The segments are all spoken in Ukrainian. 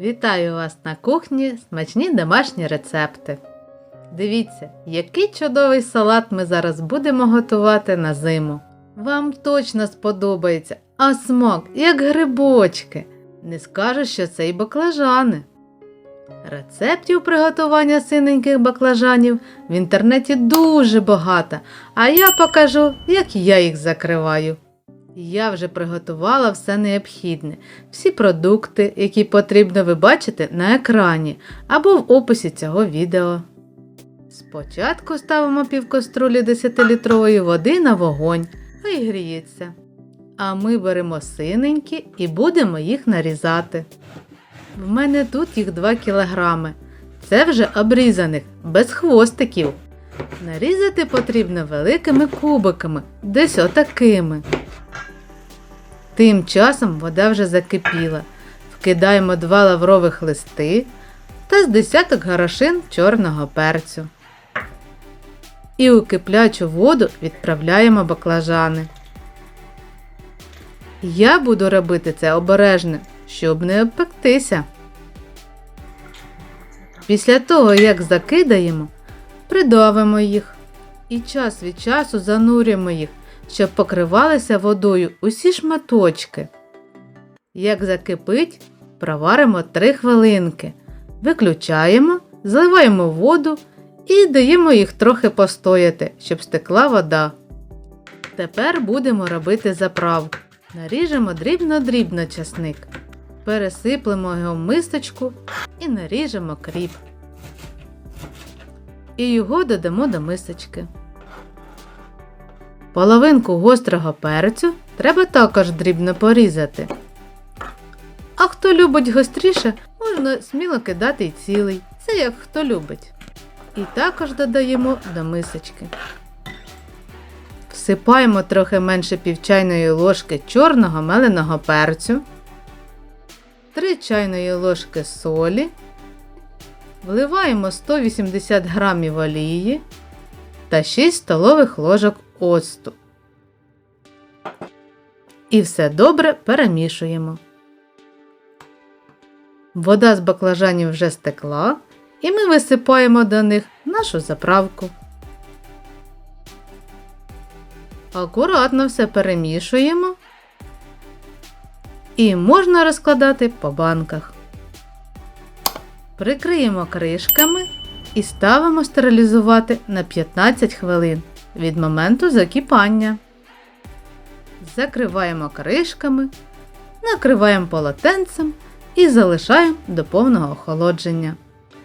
Вітаю вас на кухні, смачні домашні рецепти. Дивіться, який чудовий салат ми зараз будемо готувати на зиму. Вам точно сподобається, а смак, як грибочки. Не скажу, що це й баклажани. Рецептів приготування синеньких баклажанів в інтернеті дуже багато, а я покажу, як я їх закриваю. Я вже приготувала все необхідне, всі продукти, які потрібно ви бачите на екрані або в описі цього відео. Спочатку ставимо пів каструлі 10-літрової води на вогонь, хай гріється. А ми беремо синенькі і будемо їх нарізати. В мене тут їх 2 кілограми. Це вже обрізаних, без хвостиків. Нарізати потрібно великими кубиками, десь отакими. Тим часом вода вже закипіла. Вкидаємо два лаврових листи та з десяток горошин чорного перцю. І у киплячу воду відправляємо баклажани. Я буду робити це обережно, щоб не обпектися. Після того, як закидаємо, придавимо їх і час від часу занурюємо їх, щоб покривалися водою усі шматочки. Як закипить, проваримо 3 хвилинки, виключаємо, зливаємо воду і даємо їх трохи постояти, щоб стекла вода. Тепер будемо робити заправку. Наріжемо дрібно-дрібно часник, пересиплемо його в мисочку і наріжемо кріп. І його додамо до мисочки. Половинку гострого перцю треба також дрібно порізати. А хто любить гостріше, можна сміло кидати й цілий. Це як хто любить. І також додаємо до мисочки. Всипаємо трохи менше півчайної ложки чорного меленого перцю, 3 чайної ложки солі, вливаємо 180 грамів олії та 6 столових ложок оцту. І все добре перемішуємо. Вода з баклажанів вже стекла, і ми висипаємо до них нашу заправку. Акуратно все перемішуємо і можна розкладати по банках. Прикриємо кришками і ставимо стерилізувати на 15 хвилин від моменту закипання. Закриваємо кришками, накриваємо полотенцем і залишаємо до повного охолодження.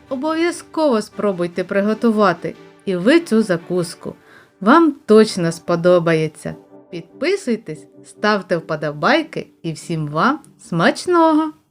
Обов'язково спробуйте приготувати і ви цю закуску. Вам точно сподобається. Підписуйтесь, ставте вподобайки і всім вам смачного!